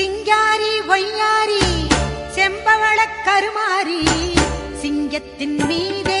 சிங்காரி ஒய்யாரி செம்பவள கருமாரி சிங்கத்தின் மீதே